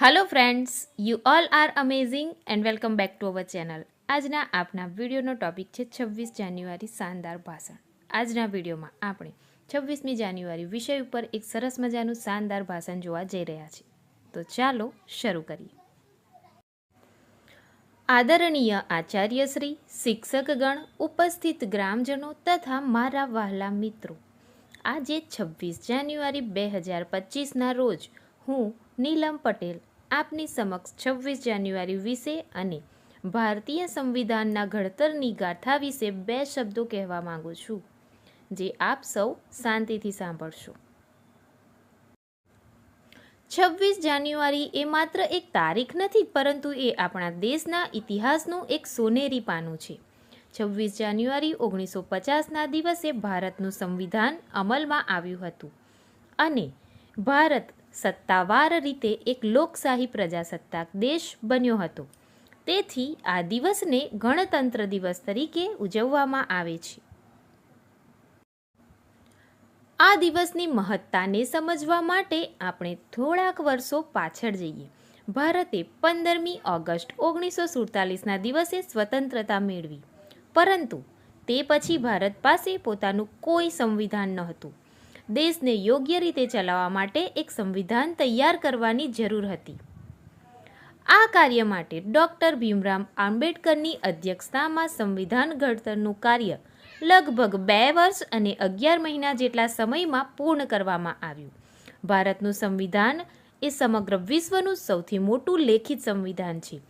Hello friends you all are amazing and welcome back to our channel આજના આપના વિડીયોનો topic છે છવ્વીસ જાન્યુઆરી શાનદાર ભાષણ. આજના વિડીયોમાં આપણે છવ્વીસમી જાન્યુઆરી વિષય ઉપર એક સરસ મજાનું શાનદાર ભાષણ જોવા જઈ રહ્યા છીએ. તો ચાલો શરૂ કરીએ. આદરણીય આચાર્યશ્રી શિક્ષકગણ, ઉપસ્થિત ગ્રામજનો તથા મારા વહાલા મિત્રો. આજે છવ્વીસ જાન્યુઆરી બે હજાર પચીસના રોજ હું નીલમ પટેલ આપની સમક્ષ છવ્વીસ જાન્યુઆરી વિશે અને ભારતીય સંવિધાનના ઘડતરની ગાથા વિશે બે શબ્દો કહેવા માંગુ છું, જે આપ સૌ શાંતિથી સાંભળશો. છવ્વીસ જાન્યુઆરી એ માત્ર એક તારીખ નથી, પરંતુ એ આપણા દેશના ઇતિહાસનું એક સોનેરી પાનું છે. છવ્વીસ જાન્યુઆરી ઓગણીસો પચાસના દિવસે ભારતનું સંવિધાન અમલમાં આવ્યું હતું અને ભારત સત્તાવાર રીતે એક લોકશાહી પ્રજાસત્તાક દેશ બન્યો હતો. તેથી આ દિવસને ગણતંત્ર દિવસ તરીકે ઉજવવામાં આવે છે. આ દિવસની મહત્તાને સમજવા માટે આપણે થોડાક વર્ષો પાછળ જઈએ. ભારતે પંદરમી ઓગસ્ટ ઓગણીસો સુડતાલીસના દિવસે સ્વતંત્રતા મેળવી. પરંતુ તે પછી ભારત પાસે પોતાનું કોઈ સંવિધાન નહોતું. દેશને યોગ્ય રીતે ચલાવવા માટે એક સંવિધાન તૈયાર કરવાની જરૂર હતી. આ કાર્ય માટે ડૉક્ટર ભીમરામ આંબેડકરની અધ્યક્ષતામાં સંવિધાન ઘડતરનું કાર્ય લગભગ બે વર્ષ અને અગિયાર મહિના જેટલા સમયમાં પૂર્ણ કરવામાં આવ્યું. ભારતનું સંવિધાન એ સમગ્ર વિશ્વનું સૌથી મોટું લેખિત સંવિધાન છે.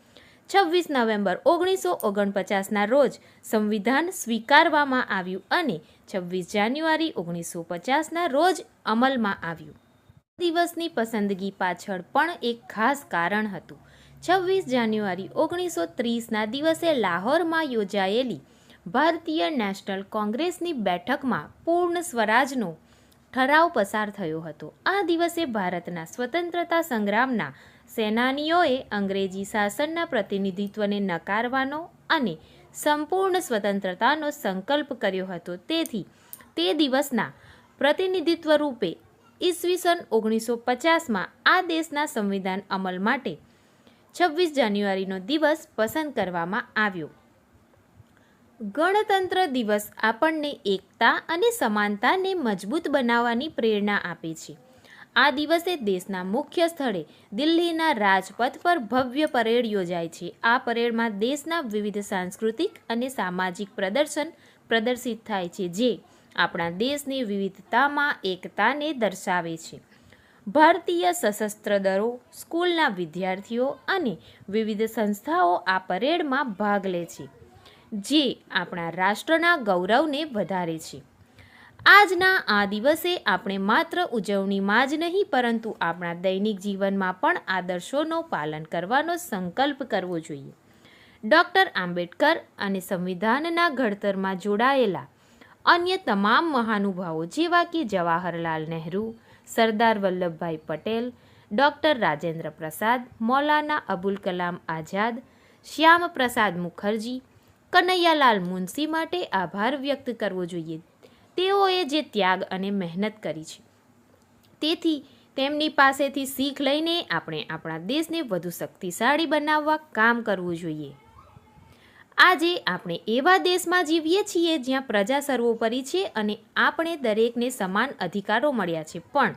છવ્વીસ નવેમ્બર ઓગણીસો ઓગણપચાસના રોજ સંવિધાન સ્વીકારવામાં આવ્યું અને છવ્વીસ જાન્યુઆરી ઓગણીસો પચાસના રોજ અમલમાં આવ્યું. દિવસની પસંદગી પાછળ પણ એક ખાસ કારણ હતું. છવ્વીસ જાન્યુઆરી ઓગણીસો ત્રીસના દિવસે લાહોરમાં યોજાયેલી ભારતીય નેશનલ કોંગ્રેસની બેઠકમાં પૂર્ણ સ્વરાજનો ઠરાવ પસાર થયો હતો. આ દિવસે ભારતના સ્વતંત્રતા સંગ્રામના સેનાનીઓએ અંગ્રેજી શાસનના પ્રતિનિધિત્વને નકારવાનો અને સંપૂર્ણ સ્વતંત્રતાનો સંકલ્પ કર્યો હતો. તેથી તે દિવસના પ્રતિનિધિત્વ રૂપે ઈસવીસન ઓગણીસો પચાસમાં આ દેશના સંવિધાન અમલ માટે છવ્વીસ જાન્યુઆરીનો દિવસ પસંદ કરવામાં આવ્યો. ગણતંત્ર દિવસ આપણને એકતા અને સમાનતાને મજબૂત બનાવવાની પ્રેરણા આપે છે. આ દિવસે દેશના મુખ્ય સ્થળે દિલ્હીના રાજપથ પર ભવ્ય પરેડ યોજાય છે. આ પરેડમાં દેશના વિવિધ સાંસ્કૃતિક અને સામાજિક પ્રદર્શન પ્રદર્શિત થાય છે, જે આપણા દેશની વિવિધતામાં એકતાને દર્શાવે છે. ભારતીય સશસ્ત્ર દળો, સ્કૂલના વિદ્યાર્થીઓ અને વિવિધ સંસ્થાઓ આ પરેડમાં ભાગ લે છે. જે આપણા રાષ્ટ્રના ગૌરવને વધારે છે. આજના આ દિવસે આપણે માત્ર ઉજવણીમાં જ નહીં, પરંતુ આપણા દૈનિક જીવનમાં પણ આદર્શોનો પાલન કરવાનો સંકલ્પ કરવો જોઈએ. ડૉક્ટર આંબેડકર અને સંવિધાનના ઘડતરમાં જોડાયેલા અન્ય તમામ મહાનુભાવો જેવા કે જવાહરલાલ નહેરુ, સરદાર વલ્લભભાઈ પટેલ, ડૉક્ટર રાજેન્દ્ર પ્રસાદ, મૌલાના અબુલ કલામ આઝાદ, શ્યામ પ્રસાદ મુખર્જી કનૈયાલાલ મુનશી માટે આભાર વ્યક્ત કરવો જોઈએ. તેઓએ જે ત્યાગ અને મહેનત કરી છે, તેથી તેમની પાસેથી શીખ લઈને આપણે આપણા દેશને વધુ શક્તિશાળી બનાવવા કામ કરવું જોઈએ. આજે આપણે એવા દેશમાં જીવીએ છીએ જ્યાં પ્રજા સર્વોપરી છે અને આપણે દરેકને સમાન અધિકારો મળ્યા છે, પણ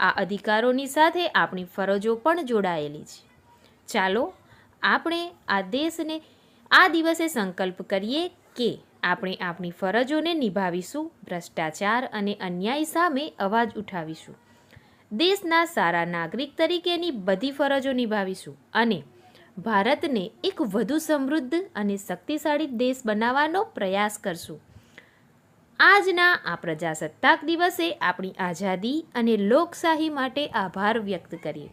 આ અધિકારોની સાથે આપણી ફરજો પણ જોડાયેલી છે. ચાલો, આપણે આ દેશને આ દિવસે સંકલ્પ કરીએ કે આપણે આપણી ફરજોને નિભાવીશું, ભ્રષ્ટાચાર અને અન્યાય સામે અવાજ ઉઠાવીશું. દેશના સારા નાગરિક તરીકેની બધી ફરજો નિભાવીશું અને ભારતને એક વધુ સમૃદ્ધ અને શક્તિશાળી દેશ બનાવવાનો પ્રયાસ કરશું. આજના આ પ્રજાસત્તાક દિવસે આપણી આઝાદી અને લોકશાહી માટે આભાર વ્યક્ત કરીએ.